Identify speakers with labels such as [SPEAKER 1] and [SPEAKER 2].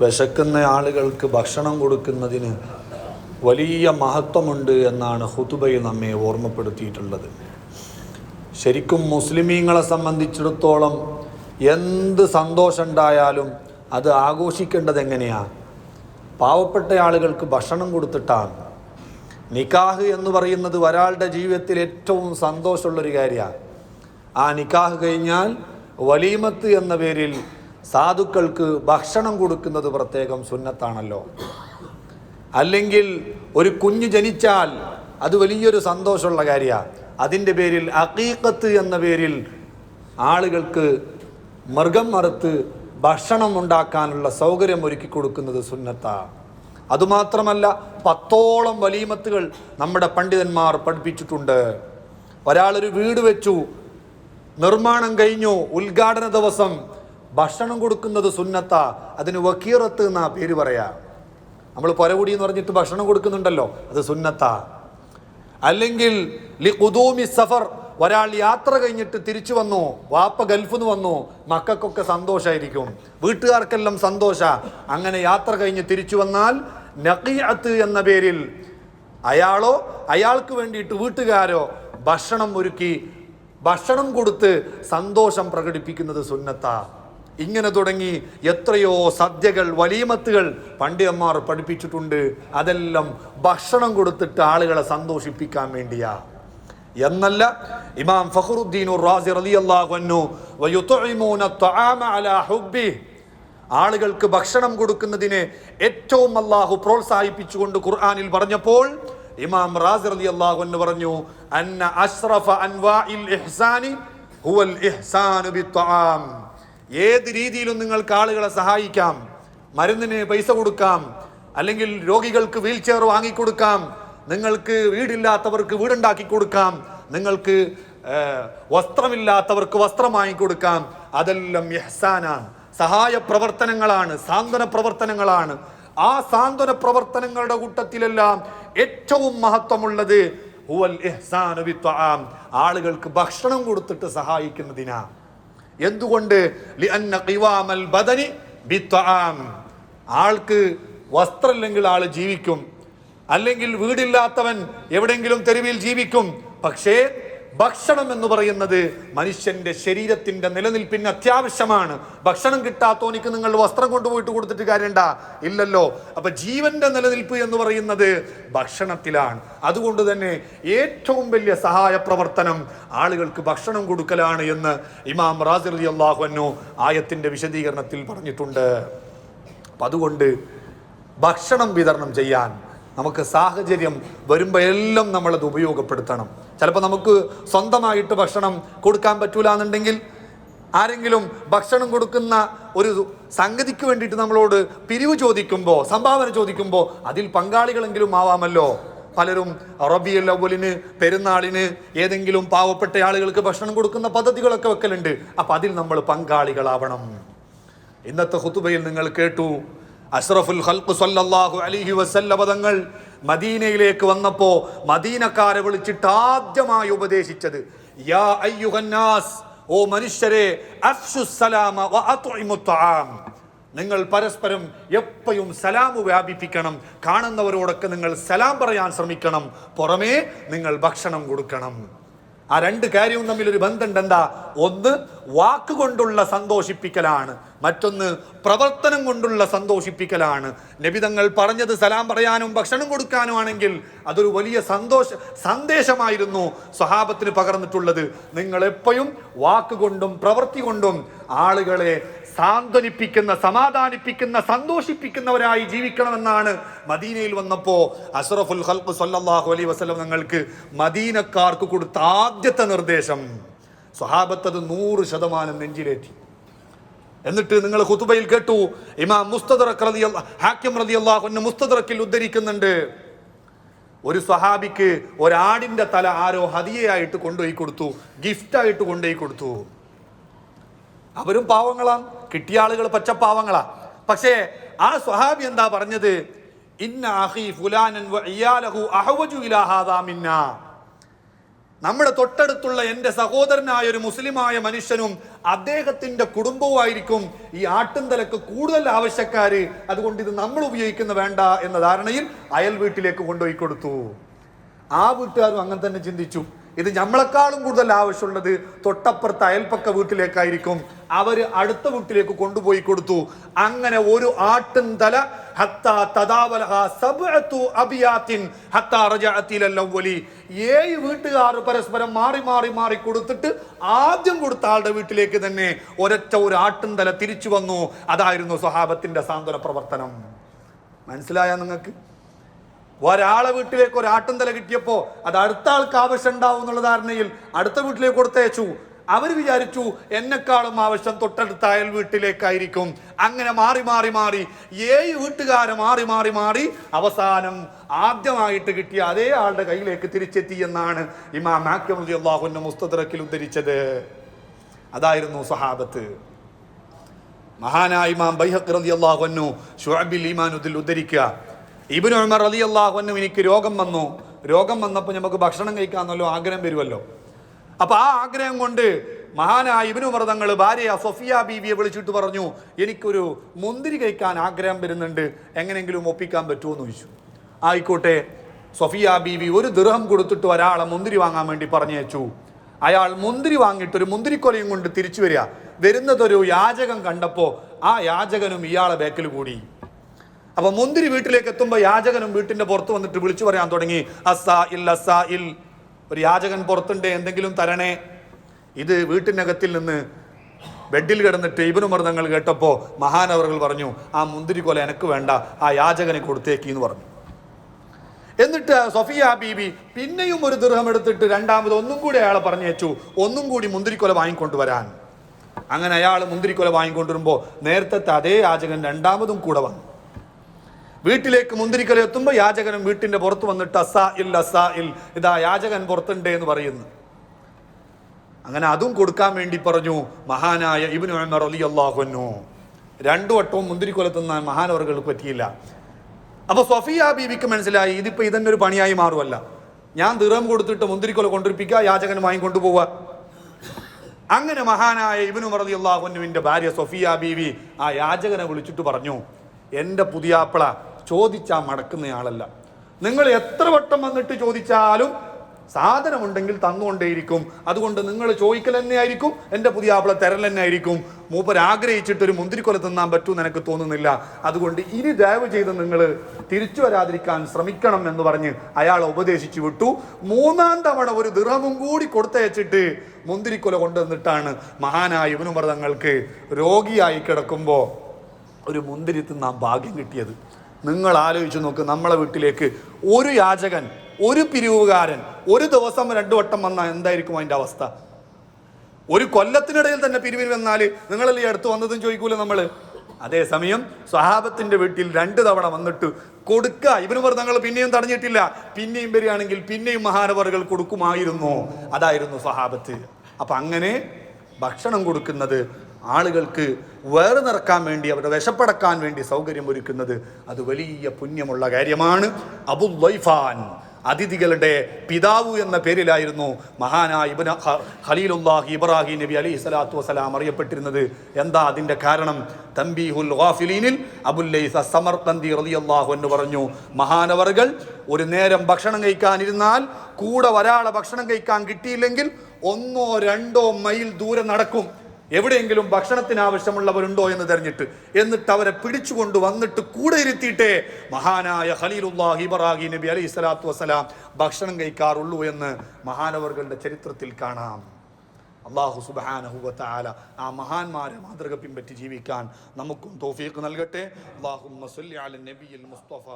[SPEAKER 1] വിശക്കുന്ന ആളുകൾക്ക് ഭക്ഷണം കൊടുക്കുന്നതിന് വലിയ മഹത്വമുണ്ട് എന്നാണ് ഹുതുബൈ നമ്മെ ഓർമ്മപ്പെടുത്തിയിട്ടുള്ളത്. ശരിക്കും മുസ്ലിമീങ്ങളെ സംബന്ധിച്ചിടത്തോളം എന്ത് സന്തോഷമുണ്ടായാലും അത് ആഘോഷിക്കേണ്ടത് എങ്ങനെയാണ് പാവപ്പെട്ട ആളുകൾക്ക് ഭക്ഷണം കൊടുത്തിട്ടാണ്. നിക്കാഹ് എന്ന് പറയുന്നത് ഒരാളുടെ ജീവിതത്തിൽ ഏറ്റവും സന്തോഷമുള്ളൊരു കാര്യമാണ് ആ നിക്കാഹ് കഴിഞ്ഞാൽ വലീമത്ത് എന്ന പേരിൽ സാധുക്കൾക്ക് ഭക്ഷണം കൊടുക്കുന്നത് പ്രത്യേകം സുന്നത്താണല്ലോ. അല്ലെങ്കിൽ ഒരു കുഞ്ഞ് ജനിച്ചാൽ അത് വലിയൊരു സന്തോഷമുള്ള കാര്യമാണ് അതിന്റെ പേരിൽ അക്കീക്കത്ത് എന്ന പേരിൽ ആളുകൾക്ക് മൃഗം മറുത്ത് ഭക്ഷണം ഉണ്ടാക്കാനുള്ള സൗകര്യം ഒരുക്കി കൊടുക്കുന്നത് സുന്നത്താണ് അതുമാത്രമല്ല പത്തോളം വലീമത്തുകൾ നമ്മുടെ പണ്ഡിതന്മാർ പഠിപ്പിച്ചിട്ടുണ്ട്. ഒരാളൊരു വീട് വെച്ചു നിർമ്മാണം കഴിഞ്ഞു ഉദ്ഘാടന ദിവസം ഭക്ഷണം കൊടുക്കുന്നത് സുന്നത്ത അതിന് വക്കീറത്ത് എന്നാ പേര് പറയാ. നമ്മൾ പൊരകുടി എന്ന് പറഞ്ഞിട്ട് ഭക്ഷണം കൊടുക്കുന്നുണ്ടല്ലോ അത് സുന്നത്ത. അല്ലെങ്കിൽ ലി കുദൂമി സഫർ ഒരാൾ യാത്ര കഴിഞ്ഞിട്ട് തിരിച്ചു വന്നു വാപ്പ ഗൾഫിൽ നിന്ന് വന്നു മക്കൾക്കൊക്കെ സന്തോഷമായിരിക്കും വീട്ടുകാർക്കെല്ലാം സന്തോഷ. അങ്ങനെ യാത്ര കഴിഞ്ഞ് തിരിച്ചു വന്നാൽ നഖിയത്ത് എന്ന പേരിൽ അയാളോ അയാൾക്ക് വേണ്ടിയിട്ട് വീട്ടുകാരോ ഭക്ഷണം ഒരുക്കി ഭക്ഷണം കൊടുത്ത് സന്തോഷം പ്രകടിപ്പിക്കുന്നത് സുന്നത്താ. ഇങ്ങനെ തുടങ്ങി എത്രയോ സദ്യകൾ വലീമത്തുകൾ പണ്ഡിതന്മാർ പഠിപ്പിച്ചിട്ടുണ്ട്. അതെല്ലാം ഭക്ഷണം കൊടുത്തിട്ട് ആളുകളെ സന്തോഷിപ്പിക്കാൻ വേണ്ടിയാ. എന്നല്ല ഇമാം ഫഖറുദ്ദീൻ റാസി റളിയല്ലാഹു ആളുകൾക്ക് ഭക്ഷണം കൊടുക്കുന്നതിനെ ഏറ്റവും അള്ളാഹു പ്രോത്സാഹിപ്പിച്ചുകൊണ്ട് ഖുർആാനിൽ പറഞ്ഞപ്പോൾ ഇമാം റാസി അള്ളാഹു എന്ന് പറഞ്ഞു അന്ന അഷ്റഫ അൻവാഇൽ ഇഹ്സാനി ഹുവൽ ഇഹ്സാനു ബിത്ത്ആം ഏത് രീതിയിലും നിങ്ങൾക്ക് ആളുകളെ സഹായിക്കാം. മരുന്നിന് പൈസ കൊടുക്കാം. അല്ലെങ്കിൽ രോഗികൾക്ക് വീൽ ചെയർ വാങ്ങിക്കൊടുക്കാം. നിങ്ങൾക്ക് വീടില്ലാത്തവർക്ക് വീടുണ്ടാക്കി കൊടുക്കാം. നിങ്ങൾക്ക് വസ്ത്രമില്ലാത്തവർക്ക് വസ്ത്രം വാങ്ങിക്കൊടുക്കാം. അതെല്ലാം ഇഹ്സാനാണ് സഹായ പ്രവർത്തനങ്ങളാണ്. സാന്ത്വന പ്രവർത്തനങ്ങളാണ്. ആ സാന്ത്വന പ്രവർത്തനങ്ങളുടെ കൂട്ടത്തിലെല്ലാം ഏറ്റവും മഹത്വമുള്ളത്. ആളുകൾക്ക് ഭക്ഷണം കൊടുത്തിട്ട് സഹായിക്കുന്നതിനാ. എന്തുകൊണ്ട്? ബദനി. ആൾക്ക് വസ്ത്രമില്ലെങ്കിൽ ആൾ ജീവിക്കും. അല്ലെങ്കിൽ വീടില്ലാത്തവൻ എവിടെയെങ്കിലും തെരുവിൽ ജീവിക്കും. പക്ഷേ ഭക്ഷണം എന്ന് പറയുന്നത് മനുഷ്യന്റെ ശരീരത്തിന്റെ നിലനിൽപ്പിന് അത്യാവശ്യമാണ്. ഭക്ഷണം കിട്ടാത്തോനിക്ക് നിങ്ങൾ വസ്ത്രം കൊണ്ടുപോയിട്ട് കൊടുത്തിട്ട് കാര്യണ്ട? ഇല്ലല്ലോ. അപ്പൊ ജീവന്റെ നിലനിൽപ്പ് എന്ന് പറയുന്നത് ഭക്ഷണത്തിലാണ്. അതുകൊണ്ട് തന്നെ ഏറ്റവും വലിയ സഹായ പ്രവർത്തനം ആളുകൾക്ക് ഭക്ഷണം കൊടുക്കലാണ് എന്ന് ഇമാം റാസിർ അലി അന്നു ആയത്തിന്റെ വിശദീകരണത്തിൽ പറഞ്ഞിട്ടുണ്ട്. അപ്പം അതുകൊണ്ട് ഭക്ഷണം വിതരണം ചെയ്യാൻ നമുക്ക് സാഹചര്യം വരുമ്പോൾ എല്ലാം നമ്മളത് ഉപയോഗപ്പെടുത്തണം. ചിലപ്പോൾ നമുക്ക് സ്വന്തമായിട്ട് ഭക്ഷണം കൊടുക്കാൻ പറ്റൂല എന്നുണ്ടെങ്കിൽ ആരെങ്കിലും ഭക്ഷണം കൊടുക്കുന്ന ഒരു സംഗതിക്ക് വേണ്ടിയിട്ട് നമ്മളോട് പിരിവ് ചോദിക്കുമ്പോൾ സംഭാവന ചോദിക്കുമ്പോൾ അതിൽ പങ്കാളികളെങ്കിലും ആവാമല്ലോ. പലരും റബിയൽ അവലിന് പെരുന്നാളിന് ഏതെങ്കിലും പാവപ്പെട്ട ആളുകൾക്ക് ഭക്ഷണം കൊടുക്കുന്ന പദ്ധതികളൊക്കെ വെക്കലുണ്ട്. അപ്പം അതിൽ നമ്മൾ പങ്കാളികളാവണം. ഇന്നത്തെ ഹുത്തുബയിൽ നിങ്ങൾ കേട്ടു അഷ്റഫുൽ ഖൽഖ് സല്ലല്ലാഹു അലൈഹി വസല്ലമ തങ്ങൾ മദീനയിലേക്ക് വന്നപ്പോ മദീനക്കാരെ വിളിച്ചിട്ട് ആദ്യമായി ഉപദേശിച്ചത് യാ അയ്യുഹന്നാസ് ഓ മനുഷ്യരെ അഫ്ശുസ്സലാമ വ അത്ഇമുത്തആം നിങ്ങൾ പരസ്പരം എപ്പോഴും സലാം വ്യാപിപ്പിക്കണം കാണുന്നവരോടൊക്കെ നിങ്ങൾ സലാം പറയാൻ ശ്രമിക്കണം പുറമേ നിങ്ങൾ ഭക്ഷണം കൊടുക്കണം. ആ രണ്ട് കാര്യവും തമ്മിൽ ഒരു ബന്ധമുണ്ട് എന്താ ഒന്ന് വാക്കുകൊണ്ടുള്ള സന്തോഷിപ്പിക്കലാണ്. മറ്റൊന്ന് പ്രവർത്തനം കൊണ്ടുള്ള സന്തോഷിപ്പിക്കലാണ്. നബിതങ്ങൾ പറഞ്ഞത് സലാം പറയാനും ഭക്ഷണം കൊടുക്കാനും ആണെങ്കിൽ അതൊരു വലിയ സന്തോഷ സന്ദേശമായിരുന്നു സ്വഹാബത്തിന് പകർന്നിട്ടുള്ളത്. നിങ്ങൾ എപ്പോഴും വാക്കുകൊണ്ടും പ്രവൃത്തി കൊണ്ടും ആളുകളെ സാന്ത്വനിപ്പിക്കുന്ന സമാധാനിപ്പിക്കുന്ന സന്തോഷിപ്പിക്കുന്നവരായി ജീവിക്കണമെന്നാണ് മദീനയിൽ വന്നപ്പോൾ അസറഫുൽ ഖൽഖ് സല്ലാഹു അലൈ വസ്ലം നിങ്ങൾക്ക് മദീനക്കാർക്ക് കൊടുത്ത ആദ്യത്തെ നിർദ്ദേശം. സ്വഹാബത്ത് അത് നൂറ് ശതമാനം നെഞ്ചിലേറ്റി. എന്നിട്ട് നിങ്ങൾ ഖുതുബയിൽ കേട്ടു ഇമാം റളിയല്ലാ ഹാക്കിം അൻഹു മുസ്തദറക്കിൽ ഉദ്ധരിക്കുന്നുണ്ട്. ഒരു സ്വഹാബിക്ക് ഒരാടിന്റെ തല ആരോ ഹതിയായിട്ട് കൊണ്ടുപോയി കൊടുത്തു ഗിഫ്റ്റായിട്ട് കൊണ്ടുപോയി കൊടുത്തു. അവരും പാവങ്ങളാ കിട്ടിയ ആളുകൾ പച്ചപ്പാവങ്ങളാ. പക്ഷേ ആ സ്വഹാബി എന്താ പറഞ്ഞത്? നമ്മുടെ തൊട്ടടുത്തുള്ള എന്റെ സഹോദരനായ ഒരു മുസ്ലിമായ മനുഷ്യനും അദ്ദേഹത്തിന്റെ കുടുംബവുമായിരിക്കും ഈ ആട്ടുംതലക്ക് കൂടുതൽ ആവശ്യക്കാര്. അതുകൊണ്ട് ഇത് നമ്മൾ ഉപയോഗിക്കുന്ന വേണ്ട എന്ന ധാരണയിൽ അയൽ വീട്ടിലേക്ക് കൊണ്ടുപോയി കൊടുത്തു. ആ വീട്ടുകാരും അങ്ങനെ തന്നെ ചിന്തിച്ചു. ഇത് നമ്മളെക്കാളും കൂടുതൽ ആവശ്യമുള്ളത് തൊട്ടപ്പുറത്ത് അയൽപ്പക്ക വീട്ടിലേക്കായിരിക്കും. അവർ അടുത്ത വീട്ടിലേക്ക് കൊണ്ടുപോയി കൊടുത്തു. അങ്ങനെ ഒരു ആട്ടിൻ തല വീട്ടുകാർ പരസ്പരം മാറി മാറി മാറി കൊടുത്തിട്ട് ആദ്യം കൊടുത്ത ആളുടെ വീട്ടിലേക്ക് തന്നെ ഒരൊറ്റ ഒരു ആട്ടിൻ തല തിരിച്ചു വന്നു. അതായിരുന്നു സ്വഹാബത്തിന്റെ സാന്ത്വന പ്രവർത്തനം. മനസ്സിലായ നിങ്ങൾക്ക്? ഒരാളെ വീട്ടിലേക്ക് ഒരു ആട്ടുംതല കിട്ടിയപ്പോ അത് അടുത്ത ആൾക്ക് ആവശ്യം ഉണ്ടാവും എന്നുള്ള ധാരണയിൽ അടുത്ത വീട്ടിലേക്ക് കൊടുത്തയച്ചു അവർ വിചാരിച്ചു എന്നെക്കാളും ആവശ്യം തൊട്ടടുത്ത അയൽ വീട്ടിലേക്കായിരിക്കും. അങ്ങനെ മാറി മാറി മാറി ഏഴ് വീട്ടുകാരെ മാറി മാറി മാറി അവസാനം ആദ്യമായിട്ട് കിട്ടിയ അതേ ആളുടെ കയ്യിലേക്ക് തിരിച്ചെത്തി എന്നാണ് ഇമാം മാക്യമതി അള്ളാഹുന്റെ മുസ്തദറക്കിൽ ഉദ്ധരിച്ചത്. അതായിരുന്നു സഹാബത്ത് മഹാനായ ഇമാം ബൈഹക് റളിയല്ലാഹു അൻഹു ശുഅബിൽ ഈമാനുദിൽ ഉദ്ധരിക്കുക ഇബ്നു ഉമർ റളിയല്ലാഹു അൻഹു എനിക്ക് രോഗം വന്നു. രോഗം വന്നപ്പോൾ നമുക്ക് ഭക്ഷണം കഴിക്കാമെന്നല്ലോ ആഗ്രഹം വരുമല്ലോ അപ്പോൾ ആ ആഗ്രഹം കൊണ്ട് മഹാനായ ഇബിനു ഉമർ ഭാര്യ സൊഫിയ ബീവിയെ വിളിച്ചിട്ട് പറഞ്ഞു എനിക്കൊരു മുന്തിരി കഴിക്കാൻ ആഗ്രഹം വരുന്നുണ്ട്. എങ്ങനെയെങ്കിലും ഒപ്പിക്കാൻ പറ്റുമോ എന്ന് ചോദിച്ചു. ആയിക്കോട്ടെ. സൊഫിയ ബീവി ഒരു ദൃഹം കൊടുത്തിട്ട് ഒരാളെ മുന്തിരി വാങ്ങാൻ വേണ്ടി പറഞ്ഞയച്ചു. അയാൾ മുന്തിരി വാങ്ങിയിട്ട് ഒരു മുന്തിരിക്കൊലയും കൊണ്ട് തിരിച്ചു വരിക. വരുന്നതൊരു യാചകം കണ്ടപ്പോൾ ആ യാചകനും ഇയാളെ ബാക്കിൽ കൂടി. അപ്പൊ മുന്തിരി വീട്ടിലേക്ക് എത്തുമ്പോൾ യാചകനും വീട്ടിന്റെ പുറത്ത് വന്നിട്ട് വിളിച്ചു പറയാൻ തുടങ്ങി. അസാ ഇൽ അസാ ഇൽ. ഒരു യാചകൻ പുറത്തുണ്ട് എന്തെങ്കിലും തരണേ. ഇത് വീട്ടിനകത്തിൽ നിന്ന് ബെഡിൽ കിടന്നിട്ട് ഇവനു മൃതങ്ങൾ കേട്ടപ്പോൾ മഹാനവറുകൾ പറഞ്ഞു ആ മുന്തിരി കൊല എനക്ക് വേണ്ട ആ യാചകനെ കൊടുത്തേക്ക് എന്ന് പറഞ്ഞു. എന്നിട്ട് സൊഫിയ ബീബി പിന്നെയും ഒരു ദൃഹം എടുത്തിട്ട് രണ്ടാമത് ഒന്നും കൂടി അയാളെ പറഞ്ഞയച്ചു ഒന്നും കൂടി മുന്തിരിക്കൊല വാങ്ങിക്കൊണ്ടുവരാൻ. അങ്ങനെ അയാൾ മുന്തിരിക്കൊല വാങ്ങിക്കൊണ്ടുവരുമ്പോൾ നേരത്തെ അതേ യാചകൻ രണ്ടാമതും കൂടെ വന്നു. വീട്ടിലേക്ക് മുന്തിരിക്കല എത്തുമ്പോൾ യാചകനും വീട്ടിന്റെ പുറത്ത് വന്നിട്ട് അസാ ഇൽ അസാ ഇൽ ഇതാ യാചകൻ പുറത്തുണ്ട് എന്ന് പറയുന്നു. അങ്ങനെ അതും കൊടുക്കാൻ വേണ്ടി പറഞ്ഞു മഹാനായ ഇബിന് ഉമർ റളിയല്ലാഹു അൻഹു. രണ്ടു വട്ടവും മുന്തിരിക്കൊലത്തുന്ന തിന്നാൻ മഹാനവറുകൾക്ക് പറ്റിയില്ല. അപ്പൊ സൊഫിയ ബീബിക്ക് മനസ്സിലായി ഇതിപ്പോ ഇതന്നെ ഒരു പണിയായി മാറുമല്ല ഞാൻ ദിറം കൊടുത്തിട്ട് മുന്തിരിക്കൊല കൊണ്ടിരിപ്പിക്കുക യാചകൻ വാങ്ങി കൊണ്ടുപോവുക. അങ്ങനെ മഹാനായ ഇബിൻ ഉമർ അലി അള്ളാഹുനുവിന്റെ ഭാര്യ സൊഫിയ ബീവി ആ യാചകനെ വിളിച്ചിട്ട് പറഞ്ഞു എന്റെ പുതിയാപ്പിള ചോദിച്ചാ മടക്കുന്നയാളല്ല നിങ്ങൾ എത്ര വട്ടം വന്നിട്ട് ചോദിച്ചാലും സാധനമുണ്ടെങ്കിൽ തന്നുകൊണ്ടേയിരിക്കും. അതുകൊണ്ട് നിങ്ങൾ ചോദിക്കൽ തന്നെയായിരിക്കും എന്റെ പുതിയ ആപ്പിള തരൽ തന്നെ ആയിരിക്കും മൂപ്പർ ആഗ്രഹിച്ചിട്ട് ഒരു മുന്തിരിക്കൊല തിന്നാൻ പറ്റുമെന്ന് എനിക്ക് തോന്നുന്നില്ല. അതുകൊണ്ട് ഇനി ദയവ് ചെയ്ത് നിങ്ങൾ തിരിച്ചു വരാതിരിക്കാൻ ശ്രമിക്കണം എന്ന് പറഞ്ഞ് അയാൾ ഉപദേശിച്ചു വിട്ടു. മൂന്നാം തവണ ഒരു ദൃഹമും കൂടി കൊടുത്തയച്ചിട്ട് മുന്തിരിക്കൊല കൊണ്ടുവന്നിട്ടാണ് മഹാനായ ഇവനുമൃതങ്ങൾക്ക് രോഗിയായി കിടക്കുമ്പോൾ ഒരു മുന്തിരി തിന്നാൻ ഭാഗ്യം കിട്ടിയത്. നിങ്ങൾ ആലോചിച്ച് നോക്ക് നമ്മളെ വീട്ടിലേക്ക് ഒരു യാചകൻ ഒരു പിരിവുകാരൻ ഒരു ദിവസം രണ്ടു വട്ടം വന്നാൽ എന്തായിരിക്കും അതിന്റെ അവസ്ഥ? ഒരു കൊല്ലത്തിനിടയിൽ തന്നെ പിരിവിന് വന്നാൽ നിങ്ങളല്ലേ അടുത്ത് വന്നതും ചോദിക്കൂല നമ്മൾ അതേസമയം സ്വഹാബത്തിന്റെ വീട്ടിൽ രണ്ട് തവണ വന്നിട്ട് കൊടുക്ക ഇവന് തങ്ങൾ പിന്നെയും തടഞ്ഞിട്ടില്ല. പിന്നെയും വരികയാണെങ്കിൽ പിന്നെയും മഹാനവറുകൾ കൊടുക്കുമായിരുന്നു. അതായിരുന്നു സ്വഹാബത്ത്. അപ്പം അങ്ങനെ ഭക്ഷണം കൊടുക്കുന്നത് ആളുകൾക്ക് വേറെ നിറക്കാൻ വേണ്ടി അവരുടെ വിശപ്പടക്കാൻ വേണ്ടി സൗകര്യം ഒരുക്കുന്നത് അത് വലിയ പുണ്യമുള്ള കാര്യമാണ്. അബുൽ അതിഥികളുടെ പിതാവ് എന്ന പേരിലായിരുന്നു മഹാനായ ഇബന ഖലീലുല്ലാഹി ഇബ്രാഹിം നബി അലി സ്വലാത്തു വസ്സലാം അറിയപ്പെട്ടിരുന്നത്. എന്താ അതിന്റെ കാരണം? തംബീഹുൽ ഗാഫിലീനിൽ അബുല്ലൈസ് സമർക്കന്തി റളിയല്ലാഹു എന്ന് പറഞ്ഞു മഹാനവറുകൾ ഒരു നേരം ഭക്ഷണം കഴിക്കാനിരുന്നാൽ കൂടെ ഒരാളെ ഭക്ഷണം കഴിക്കാൻ കിട്ടിയില്ലെങ്കിൽ ഒന്നോ രണ്ടോ മൈൽ ദൂരെ നടക്കും. എവിടെയെങ്കിലും ഭക്ഷണത്തിന് ആവശ്യമുള്ളവരുണ്ടോ എന്ന് തെരഞ്ഞിട്ട് എന്നിട്ട് അവരെ പിടിച്ചുകൊണ്ട് വന്നിട്ട് കൂടെ ഇരുത്തിയിട്ടേ മഹാനായ ഹലീലുല്ലാഹി ബറാഹി നബി അലൈഹി സ്വലാത്തു വസ്സലാം ഭക്ഷണം കഴിക്കാറുള്ളൂ എന്ന് മഹാനവറുകളുടെ ചരിത്രത്തിൽ കാണാം. അള്ളാഹു സുബാനഹുവത്താല ആ മഹാന്മാരെ മാതൃക പിൻപറ്റി ജീവിക്കാൻ നമുക്കും തോഫീക്ക് നൽകട്ടെ. അള്ളാഹു മുസ്തഫ.